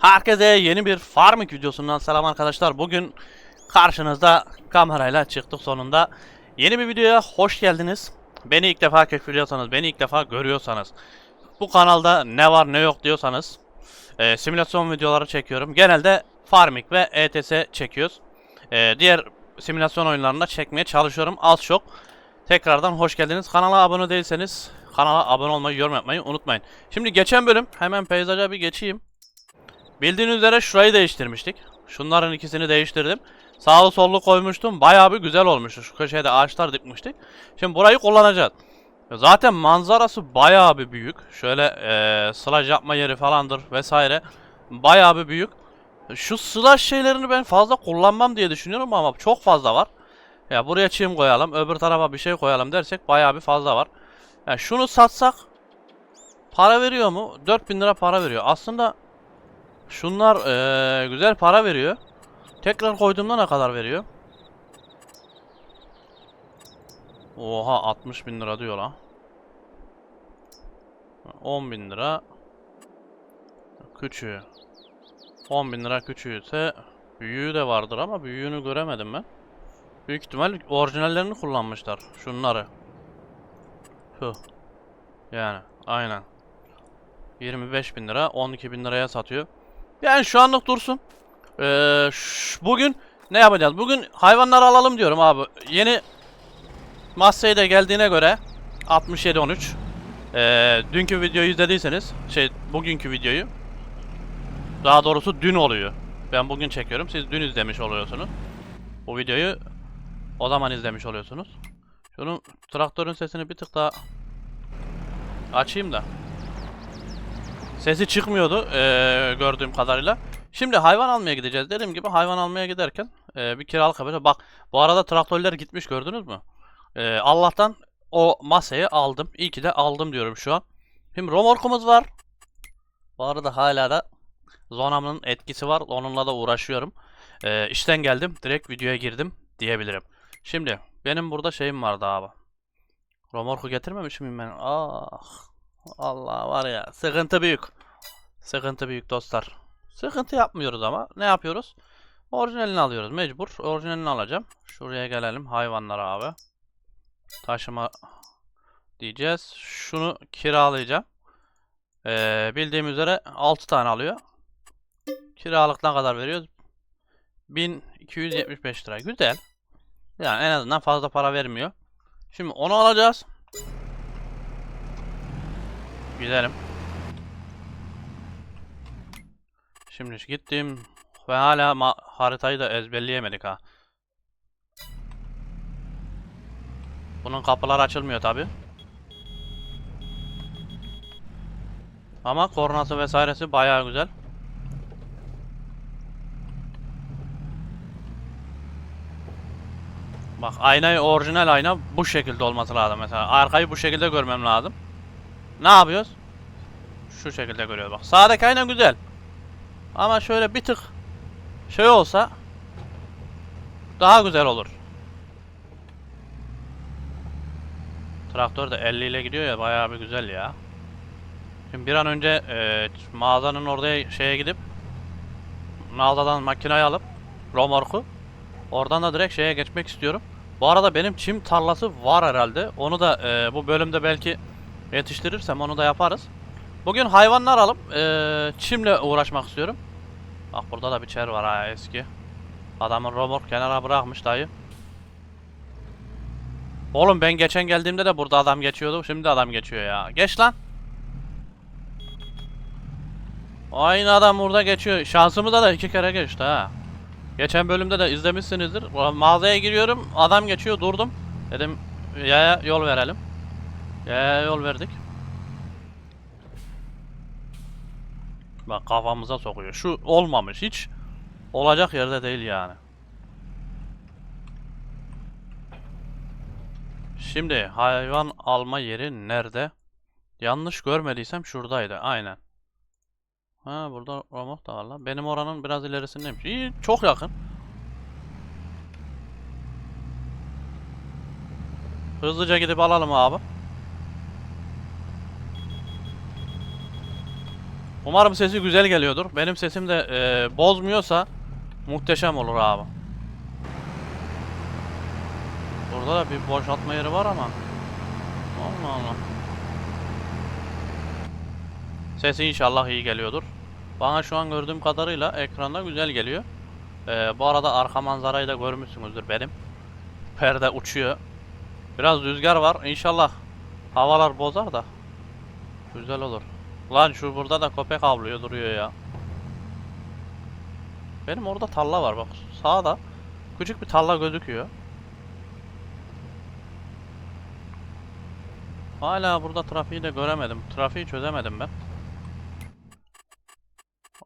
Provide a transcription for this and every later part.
Herkese yeni bir farming videosundan selam arkadaşlar. Bugün karşınızda kamerayla çıktık sonunda. Yeni bir videoya hoş geldiniz. Beni ilk defa keşfediyorsanız, beni ilk defa görüyorsanız, bu kanalda ne var ne yok diyorsanız e, simülasyon videoları çekiyorum. Genelde farming ve ETS çekiyoruz. E, diğer simülasyon oyunlarında çekmeye çalışıyorum az çok. Tekrardan hoş geldiniz. Kanala abone değilseniz kanala abone olmayı, yorum yapmayı unutmayın. Şimdi geçen bölüm hemen peyzaja bir geçeyim. Bildiğiniz üzere şurayı değiştirmiştik. Şunların ikisini değiştirdim. Sağlı sollu koymuştum. Bayağı bir güzel olmuştu. Şu köşede ağaçlar dikmiştik. Şimdi burayı kullanacağız. Zaten manzarası bayağı bir büyük. Şöyle eee sılaj yapma yeri falandır vesaire. Bayağı bir büyük. Şu sılaj şeylerini ben fazla kullanmam diye düşünüyorum ama çok fazla var. Ya buraya çim koyalım, öbür tarafa bir şey koyalım dersek bayağı bir fazla var. Ya şunu satsak para veriyor mu? 4000 lira para veriyor. Aslında Şunlar eee, güzel para veriyor. Tekrar koyduğumda ne kadar veriyor? Oha 60 bin lira diyor lan. 10 bin lira. Küçüğü. 10 bin lira küçüğü ise büyüğü de vardır ama büyüğünü göremedim ben. Büyük ihtimal orijinallerini kullanmışlar. Şunları. Hı. Yani aynen. 25 bin lira 12 bin liraya satıyor. Yani şu anlık dursun. Ee, bugün ne yapacağız? Bugün hayvanları alalım diyorum abi. Yeni Massey de geldiğine göre 67-13 ee, dünkü videoyu izlediyseniz şey bugünkü videoyu daha doğrusu dün oluyor. Ben bugün çekiyorum. Siz dün izlemiş oluyorsunuz. Bu videoyu o zaman izlemiş oluyorsunuz. Şunun traktörün sesini bir tık daha açayım da. Sesi çıkmıyordu eee, gördüğüm kadarıyla. Şimdi hayvan almaya gideceğiz. Dediğim gibi hayvan almaya giderken eee, bir kiralık kabine. Bak bu arada traktörler gitmiş gördünüz mü? Eee, Allah'tan o masayı aldım. İyi ki de aldım diyorum şu an. Şimdi romorkumuz var. Bu arada hala da Zonam'ın etkisi var. Onunla da uğraşıyorum. Eee işten geldim. Direkt videoya girdim diyebilirim. Şimdi benim burada şeyim vardı abi. Romorku getirmemiş miyim ben? Ah. Allah var ya sıkıntı büyük. Sıkıntı büyük dostlar. Sıkıntı yapmıyoruz ama ne yapıyoruz? Orijinalini alıyoruz mecbur. Orijinalini alacağım. Şuraya gelelim hayvanlara abi. Taşıma diyeceğiz. Şunu kiralayacağım. Ee, bildiğim üzere 6 tane alıyor. Kiralık ne kadar veriyoruz? 1275 lira. Güzel. Yani en azından fazla para vermiyor. Şimdi onu alacağız. Gidelim. Şimdi gittim ve hala haritayı da ezberleyemedik ha. Bunun kapıları açılmıyor tabi. Ama kornası vesairesi bayağı güzel. Bak aynayı orijinal ayna bu şekilde olması lazım mesela. Arkayı bu şekilde görmem lazım. Ne yapıyoruz? Şu şekilde görüyoruz bak. Sağdaki ayna güzel. Ama şöyle bir tık şey olsa daha güzel olur. Traktör de 50 ile gidiyor ya bayağı bir güzel ya. Şimdi bir an önce e, mağazanın oraya şeye gidip mağazadan makineyi alıp romorku oradan da direkt şeye geçmek istiyorum. Bu arada benim çim tarlası var herhalde. Onu da e, bu bölümde belki yetiştirirsem onu da yaparız. Bugün hayvanlar alıp eee, çimle uğraşmak istiyorum. Bak burada da bir çer var ha eski. Adamın romork kenara bırakmış dayı. Oğlum ben geçen geldiğimde de burada adam geçiyordu. Şimdi adam geçiyor ya. Geç lan. Aynı adam burada geçiyor. Şansımıza da iki kere geçti ha. Geçen bölümde de izlemişsinizdir. Mağazaya giriyorum. Adam geçiyor. Durdum. Dedim yaya yol verelim. Yaya yol verdik. Bak kafamıza sokuyor. Şu olmamış hiç. Olacak yerde değil yani. Şimdi hayvan alma yeri nerede? Yanlış görmediysem şuradaydı. Aynen. Ha burada romok da var lan. Benim oranın biraz ilerisindeymiş. İyi çok yakın. Hızlıca gidip alalım abi. Umarım sesi güzel geliyordur. Benim sesim de e, bozmuyorsa muhteşem olur abi. Burada da bir boşaltma yeri var ama. Allah Allah. Sesi inşallah iyi geliyordur. Bana şu an gördüğüm kadarıyla ekranda güzel geliyor. Ee, bu arada arka manzarayı da görmüşsünüzdür benim. Perde uçuyor. Biraz rüzgar var. İnşallah havalar bozar da. Güzel olur. Lan şu burada da köpek avlıyor duruyor ya. Benim orada tarla var bak. Sağda küçük bir tarla gözüküyor. Hala burada trafiği de göremedim. Trafiği çözemedim ben.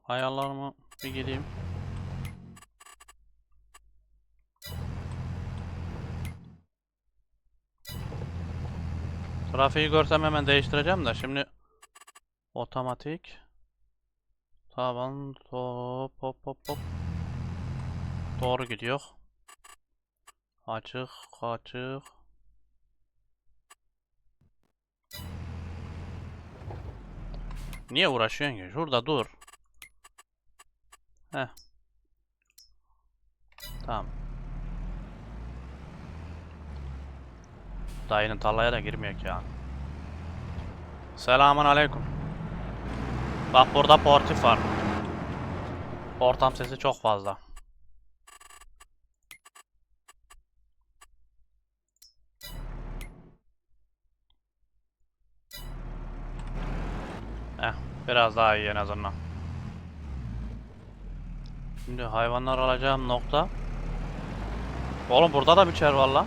Ayarlarımı bir gireyim. Trafiği görsem hemen değiştireceğim de şimdi otomatik taban top hop hop hop doğru gidiyor. Açık açık Niye uğraşıyorsun ki? Şurada dur. Heh. Tamam. Dayının tarlaya da girmiyor ki ya. Selamun aleyküm. Bak burada portif var. Ortam sesi çok fazla. Heh, biraz daha iyi en azından. Şimdi hayvanlar alacağım nokta. Oğlum burada da biçer valla.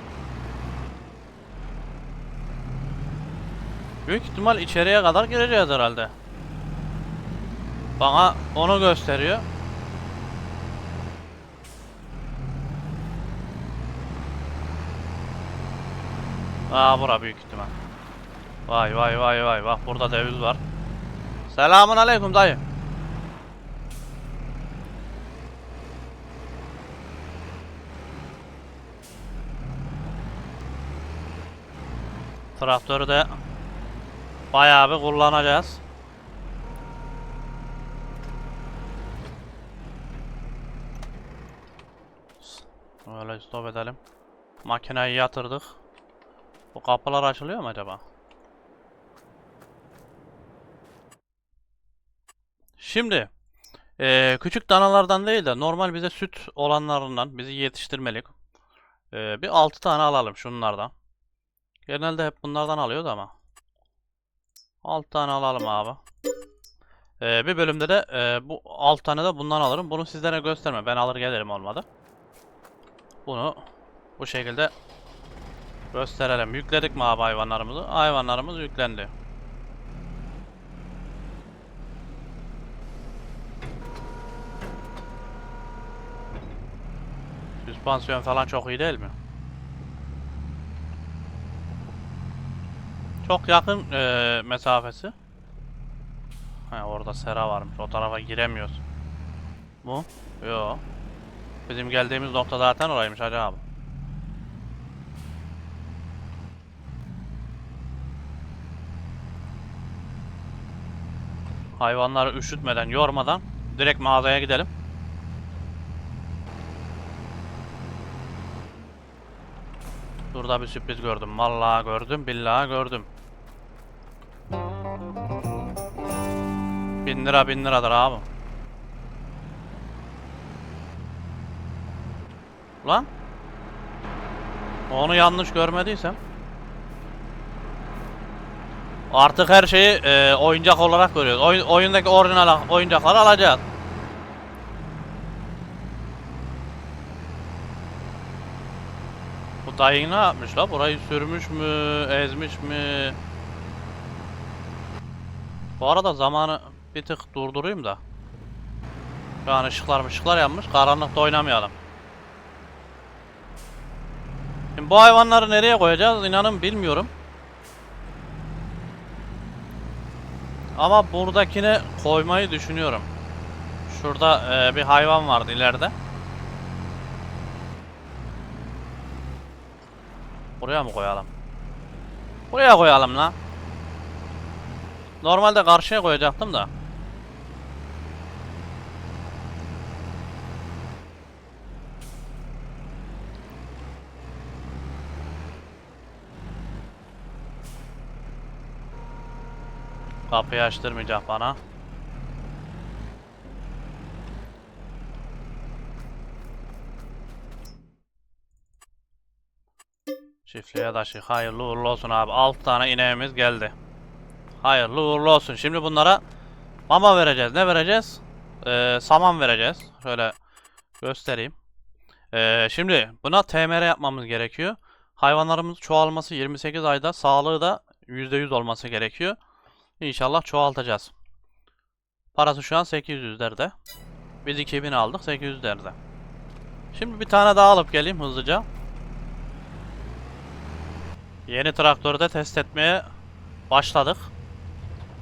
Büyük ihtimal içeriye kadar gireceğiz herhalde. Bana onu gösteriyor. Aa bura büyük ihtimal. Vay vay vay vay bak burada deviz var. Selamun aleyküm dayı. Traktörü de bayağı bir kullanacağız. Öyle stop edelim. Makineyi yatırdık. Bu kapılar açılıyor mu acaba? Şimdi eee, küçük danalardan değil de normal bize süt olanlarından bizi yetiştirmelik eee, bir 6 tane alalım şunlardan. Genelde hep bunlardan alıyoruz ama 6 tane alalım abi. Eee, bir bölümde de eee, bu 6 tane de bundan alırım. Bunu sizlere gösterme. Ben alır gelirim olmadı. Bunu bu şekilde gösterelim. Yükledik mi abi hayvanlarımızı? Hayvanlarımız yüklendi. Süspansiyon falan çok iyi değil mi? Çok yakın eee, mesafesi. Ha, orada sera varmış. O tarafa giremiyoruz. Bu? Yo. Bizim geldiğimiz nokta zaten oraymış hacı abi. Hayvanları üşütmeden, yormadan direkt mağazaya gidelim. Burada bir sürpriz gördüm. Vallahi gördüm, billahi gördüm. Bin lira bin liradır abi. Lan. Onu yanlış görmediysem. Artık her şeyi e, oyuncak olarak görüyoruz. Oyun, oyundaki orijinal oyuncakları alacağız. Bu dayı ne yapmış la? Burayı sürmüş mü? Ezmiş mi? Bu arada zamanı bir tık durdurayım da. Şu an ışıklar ışıklar yanmış. Karanlıkta oynamayalım. Şimdi bu hayvanları nereye koyacağız inanın bilmiyorum. Ama buradakine koymayı düşünüyorum. Şurada e, bir hayvan vardı ileride. Buraya mı koyalım? Buraya koyalım la. Normalde karşıya koyacaktım da. Kapıyı açtırmayacak bana. Çiftliğe taşı. Hayırlı uğurlu olsun abi. 6 tane ineğimiz geldi. Hayırlı uğurlu olsun. Şimdi bunlara mama vereceğiz. Ne vereceğiz? Ee, saman vereceğiz. Şöyle göstereyim. Ee, şimdi buna TMR yapmamız gerekiyor. Hayvanlarımız çoğalması 28 ayda, sağlığı da %100 olması gerekiyor. İnşallah çoğaltacağız. Parası şu an 800'lerde. Biz 2000 aldık 800'lerde. Şimdi bir tane daha alıp geleyim hızlıca. Yeni traktörü de test etmeye başladık.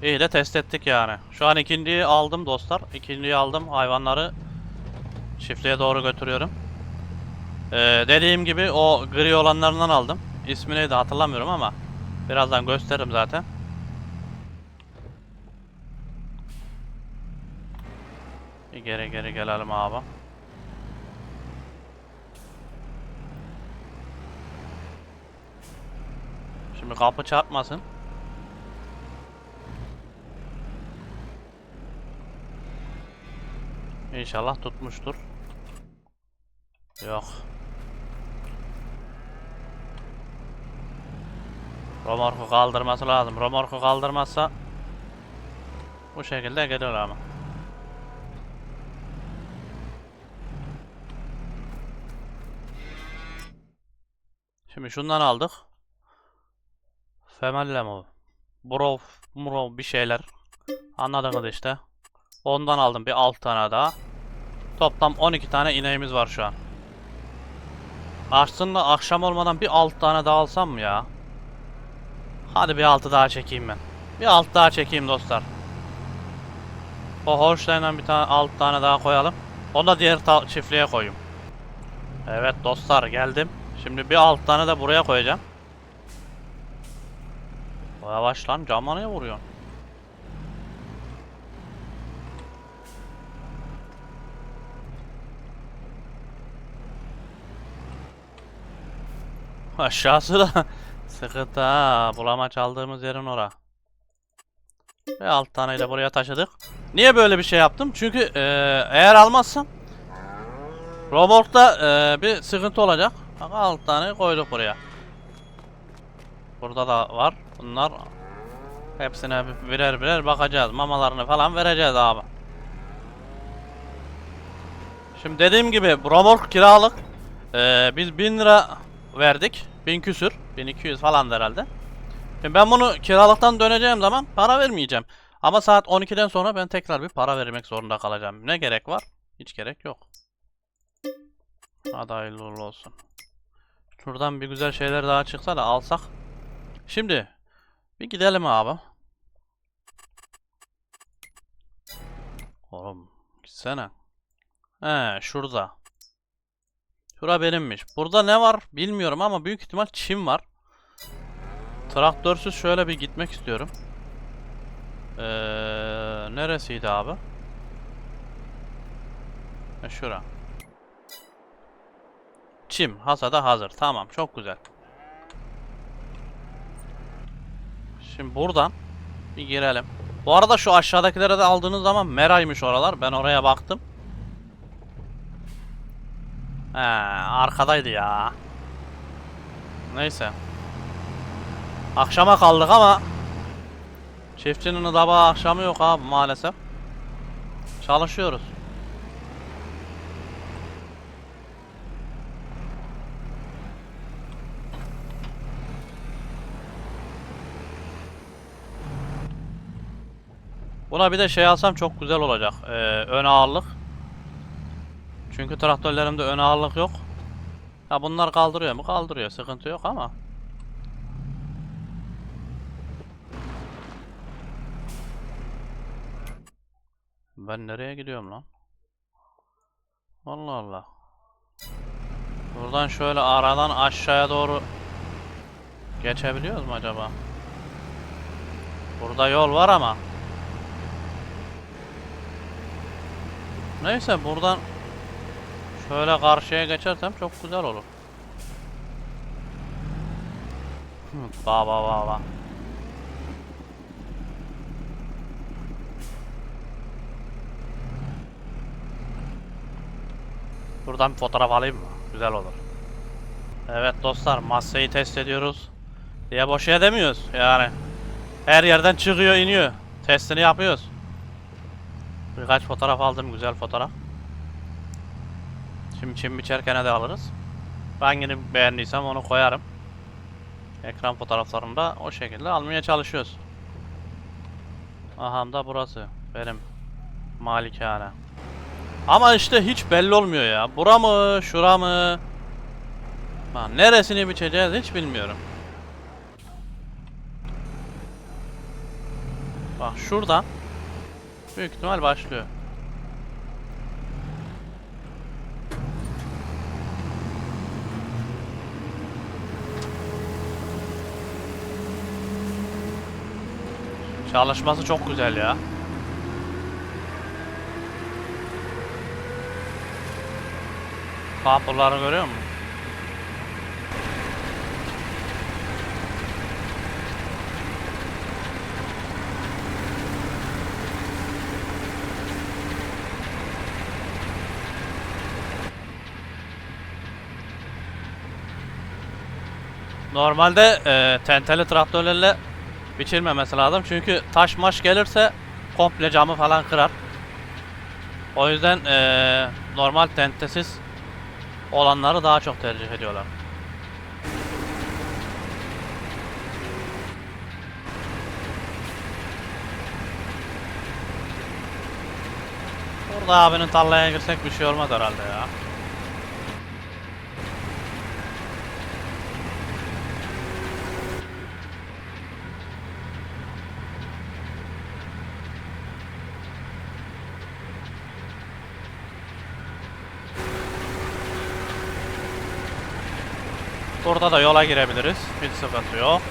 İyi de test ettik yani. Şu an ikinciyi aldım dostlar. İkinciyi aldım. Hayvanları çiftliğe doğru götürüyorum. Ee, dediğim gibi o gri olanlarından aldım. İsmi neydi hatırlamıyorum ama birazdan gösteririm zaten. Geri geri gelelim abi. Şimdi kapı çarpmasın. İnşallah tutmuştur. Yok. Romorku kaldırması lazım. Romorku kaldırmazsa bu şekilde gelir ama. Şimdi şundan aldık. Femelle mi? o? Brov, Murov bir şeyler. Anladınız işte. Ondan aldım bir 6 tane daha. Toplam 12 tane ineğimiz var şu an. Aslında akşam olmadan bir 6 tane daha alsam mı ya? Hadi bir 6 daha çekeyim ben. Bir 6 daha çekeyim dostlar. O Holstein'den bir tane 6 tane daha koyalım. Onu da diğer çiftliğe koyayım. Evet dostlar geldim. Şimdi bir 6 tane de buraya koyacağım. Yavaş lan cama niye vuruyorsun? Aşağısı da sıkıntı ha. Bulamaç aldığımız yerin ora. Ve alt taneyi de buraya taşıdık. Niye böyle bir şey yaptım? Çünkü e, eğer almazsam Romork'ta e, bir sıkıntı olacak. Bak alt tane koyduk buraya. Burada da var. Bunlar hepsine birer birer bakacağız. Mamalarını falan vereceğiz abi. Şimdi dediğim gibi Romork kiralık. E, biz 1000 lira verdik. 1000 küsür. 1200 falan herhalde. Şimdi ben bunu kiralıktan döneceğim zaman para vermeyeceğim. Ama saat 12'den sonra ben tekrar bir para vermek zorunda kalacağım. Ne gerek var? Hiç gerek yok. Hadi hayırlı olsun. Şuradan bir güzel şeyler daha çıksa da alsak. Şimdi bir gidelim abi. Oğlum gitsene. He şurada. Şura benimmiş. Burada ne var bilmiyorum ama büyük ihtimal çim var. Traktörsüz şöyle bir gitmek istiyorum. Ee, neresiydi abi? Ha, şura. Çim. Hasada hazır. Tamam. Çok güzel. Şimdi buradan bir girelim. Bu arada şu aşağıdakilere de aldığınız zaman meraymış oralar. Ben oraya baktım. He, arkadaydı ya. Neyse. Akşama kaldık ama çiftçinin sabah akşamı yok abi maalesef. Çalışıyoruz. Buna bir de şey alsam çok güzel olacak. Ee, ön ağırlık. Çünkü traktörlerimde ön ağırlık yok. Ya bunlar kaldırıyor mu? Kaldırıyor. Sıkıntı yok ama. Ben nereye gidiyorum lan? Allah Allah. Buradan şöyle aradan aşağıya doğru geçebiliyoruz mu acaba? Burada yol var ama. Neyse buradan şöyle karşıya geçersem çok güzel olur. Ba ba ba ba. Buradan bir fotoğraf alayım mı? Güzel olur. Evet dostlar masayı test ediyoruz. Diye boşaya demiyoruz yani. Her yerden çıkıyor iniyor. Testini yapıyoruz. Birkaç fotoğraf aldım güzel fotoğraf. Şimdi çim biçerken de alırız. Hangini beğendiysem onu koyarım. Ekran fotoğraflarını da o şekilde almaya çalışıyoruz. Aha da burası. Benim malikane. Ama işte hiç belli olmuyor ya. Bura mı, şura mı? Ha, neresini biçeceğiz hiç bilmiyorum. Bak şuradan büyük ihtimal başlıyor. Çalışması çok güzel ya. Kapıları görüyor musun? Normalde e, tenteli traktörlerle biçilmemesi lazım çünkü taş maş gelirse komple camı falan kırar. O yüzden e, normal tentesiz olanları daha çok tercih ediyorlar. Burada abinin tarlaya girsek bir şey olmaz herhalde ya. Burada da yola girebiliriz. Hiç sıkıntı yok.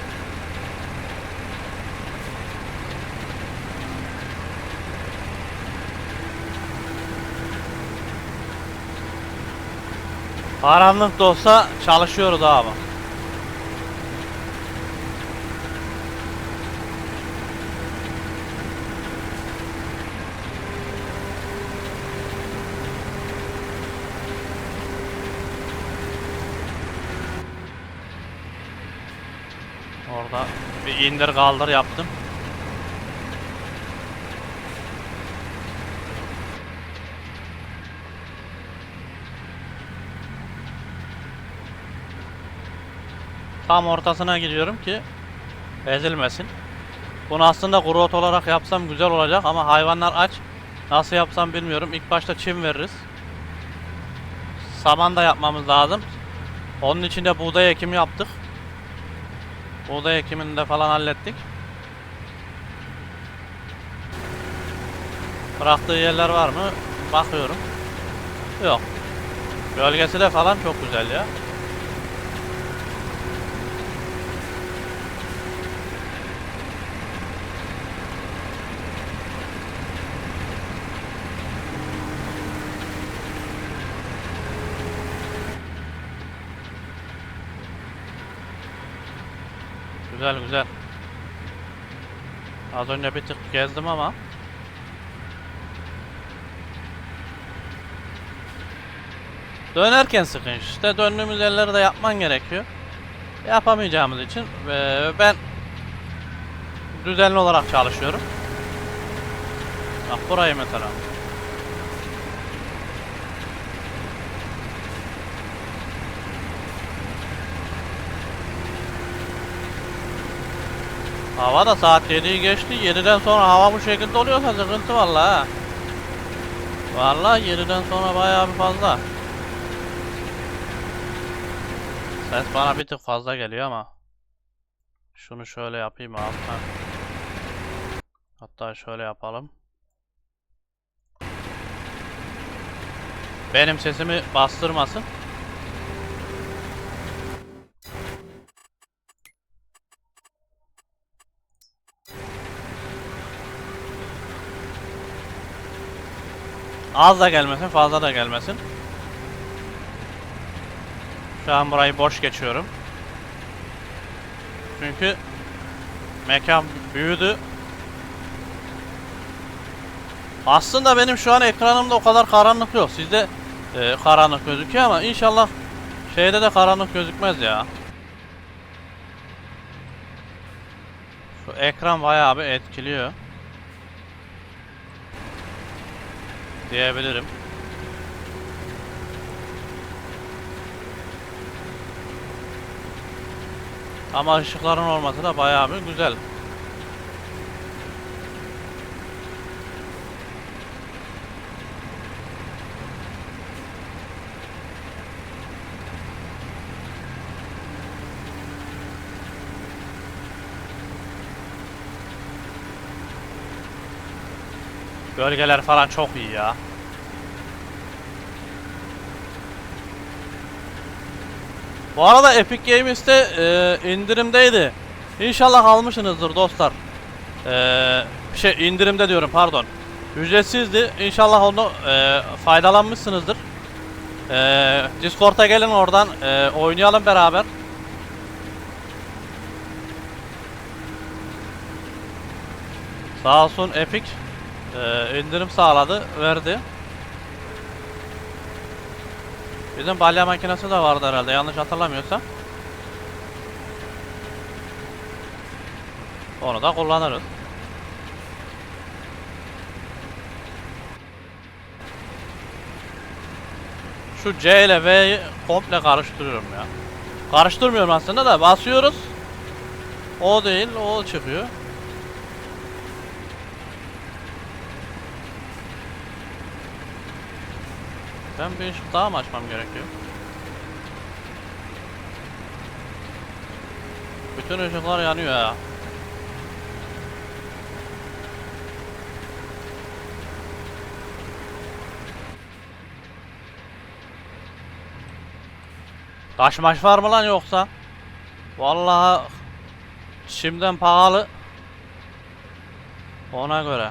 Karanlık da olsa çalışıyoruz abi. Orada bir indir kaldır yaptım. Tam ortasına gidiyorum ki ezilmesin. Bunu aslında kuru olarak yapsam güzel olacak ama hayvanlar aç. Nasıl yapsam bilmiyorum. İlk başta çim veririz. Saman da yapmamız lazım. Onun için de buğday ekimi yaptık. Buğday ekimini de falan hallettik. Bıraktığı yerler var mı? Bakıyorum. Yok. Gölgesi de falan çok güzel ya. Güzel güzel. Az önce bir tık gezdim ama. Dönerken sıkın işte döndüğümüz yerleri de yapman gerekiyor. Yapamayacağımız için eee, ben düzenli olarak çalışıyorum. Bak burayı mesela. Hava da saat 7'yi geçti. 7'den sonra hava bu şekilde oluyorsa sıkıntı vallahi. ha. Vallahi 7'den sonra bayağı bir fazla. Ses bana bir tık fazla geliyor ama. Şunu şöyle yapayım ha. Hatta şöyle yapalım. Benim sesimi bastırmasın. Az da gelmesin, fazla da gelmesin. Şu an burayı boş geçiyorum. Çünkü mekan büyüdü. Aslında benim şu an ekranımda o kadar karanlık yok. Sizde e, karanlık gözüküyor ama inşallah şeyde de karanlık gözükmez ya. Şu ekran bayağı bir etkiliyor. Diyebilirim. Ama ışıkların olması da bayağı bir güzel. Gölgeler falan çok iyi ya. Bu arada Epic Games'te e, indirimdeydi. İnşallah almışsınızdır dostlar. E, şey indirimde diyorum pardon. Ücretsizdi. İnşallah onu e, faydalanmışsınızdır. E, Discord'a gelin oradan e, oynayalım beraber. Sağ olsun Epic e, indirim sağladı, verdi. Bizim balya makinesi de vardı herhalde yanlış hatırlamıyorsam. Onu da kullanırız. Şu C ile V'yi komple karıştırıyorum ya. Karıştırmıyorum aslında da basıyoruz. O değil, o çıkıyor. Ben bir ışık daha mı açmam gerekiyor? Bütün ışıklar yanıyor ya. Taş maş var mı lan yoksa? Vallahi şimdiden pahalı. Ona göre.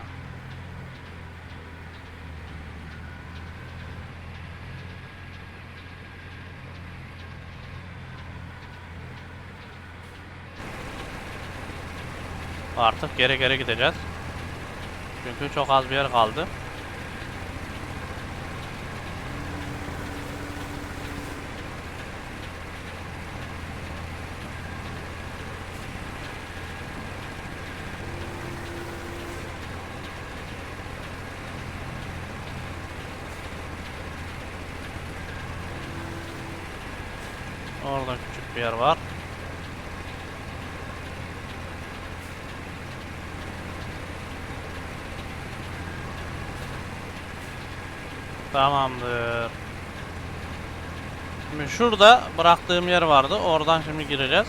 Artık geri geri gideceğiz. Çünkü çok az bir yer kaldı. Orada küçük bir yer var. Tamamdır. Şimdi şurada bıraktığım yer vardı. Oradan şimdi gireceğiz.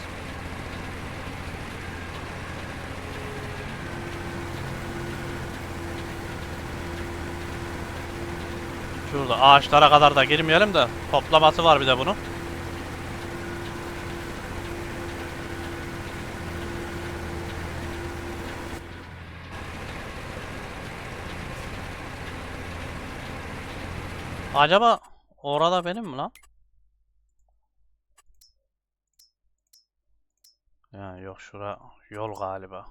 Şurada ağaçlara kadar da girmeyelim de toplaması var bir de bunun. Acaba orada benim mi lan? Ya yok şura yol galiba.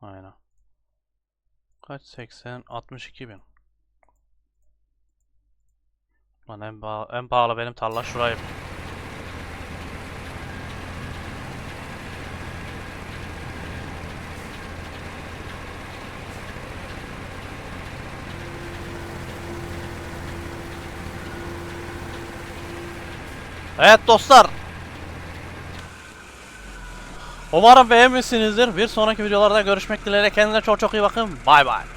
Aynen. Kaç? 80 62 bin. Lan en pahalı, en pahalı benim tarla şurayı. Evet dostlar. Umarım beğenmişsinizdir. Bir sonraki videolarda görüşmek dileğiyle kendinize çok çok iyi bakın. Bay bay.